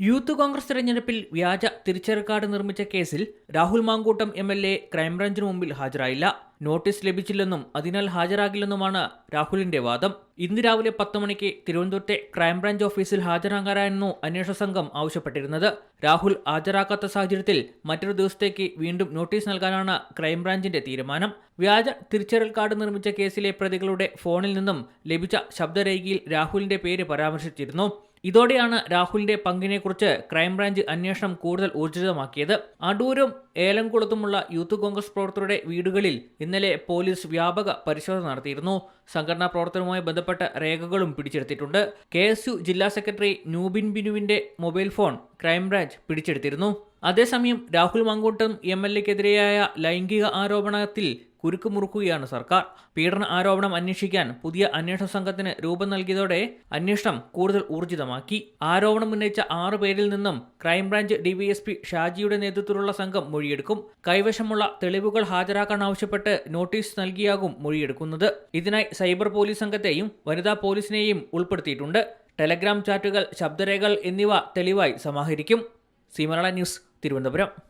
Youth Congress തെരഞ്ഞെടുപ്പിൽ വ്യാജ തിരിച്ചറിയൽ കാർഡ് നിർമ്മിച്ച കേസിൽ Rahul Mankoottam M L A ക്രൈംബ്രാഞ്ചിന് മുമ്പിൽ ഹാജരായില്ല. നോട്ടീസ് ലഭിച്ചില്ലെന്നും അതിനാൽ ഹാജരാകില്ലെന്നുമാണ് രാഹുലിന്റെ വാദം. ഇന്ന് രാവിലെ പത്ത് മണിക്ക് തിരുവനന്തപുരത്തെ ക്രൈംബ്രാഞ്ച് ഓഫീസിൽ ഹാജരാകാനായിരുന്നു അന്വേഷണ സംഘം ആവശ്യപ്പെട്ടിരുന്നത്. രാഹുൽ ഹാജരാക്കാത്ത സാഹചര്യത്തിൽ മറ്റൊരു ദിവസത്തേക്ക് വീണ്ടും നോട്ടീസ് നൽകാനാണ് ക്രൈംബ്രാഞ്ചിന്റെ തീരുമാനം. വ്യാജ തിരിച്ചറിയൽ കാർഡ് നിർമ്മിച്ച കേസിലെ പ്രതികളുടെ ഫോണിൽ നിന്നും ലഭിച്ച ശബ്ദരേഖയിൽ രാഹുലിന്റെ പേര് പരാമർശിച്ചിരുന്നു. ഇതോടെയാണ് രാഹുലിന്റെ പങ്കിനെക്കുറിച്ച് ക്രൈംബ്രാഞ്ച് അന്വേഷണം കൂടുതൽ ഊർജിതമാക്കിയത്. അടൂരും ഏലംകുളത്തുമുള്ള യൂത്ത് കോൺഗ്രസ് പ്രവർത്തകരുടെ വീടുകളിൽ ഇന്നലെ പോലീസ് വ്യാപക പരിശോധന നടത്തിയിരുന്നു. സംഘടനാ പ്രവർത്തനവുമായി ബന്ധപ്പെട്ട രേഖകളും പിടിച്ചെടുത്തിട്ടുണ്ട്. കെ ജില്ലാ സെക്രട്ടറി നൂബിൻ ബിനുവിന്റെ മൊബൈൽ ഫോൺ ക്രൈംബ്രാഞ്ച് പിടിച്ചെടുത്തിരുന്നു. അതേസമയം രാഹുൽ മങ്കൂട്ടം എം എൽ എക്കെതിരെയായ ലൈംഗിക ആരോപണത്തിൽ കുരുക്ക് മുറുക്കുകയാണ് സർക്കാർ. പീഡന ആരോപണം അന്വേഷിക്കാൻ പുതിയ അന്വേഷണ സംഘത്തിന് രൂപം നൽകിയതോടെ അന്വേഷണം കൂടുതൽ ഊർജിതമാക്കി. ആരോപണം ഉന്നയിച്ച ആറു പേരിൽ നിന്നും ക്രൈംബ്രാഞ്ച് ഡിവൈഎസ്പി ഷാജിയുടെ നേതൃത്വത്തിലുള്ള സംഘം മൊഴിയെടുക്കും. കൈവശമുള്ള തെളിവുകൾ ഹാജരാക്കാൻ ആവശ്യപ്പെട്ട് നോട്ടീസ് നൽകിയാകും മൊഴിയെടുക്കുന്നത്. ഇതിനായി സൈബർ പോലീസ് സംഘത്തെയും വനിതാ പോലീസിനെയും ഉൾപ്പെടുത്തിയിട്ടുണ്ട്. ടെലഗ്രാം ചാറ്റുകൾ ശബ്ദരേഖകൾ എന്നിവ തെളിവായി സമാഹരിക്കും. C news Thiruvananthapuram.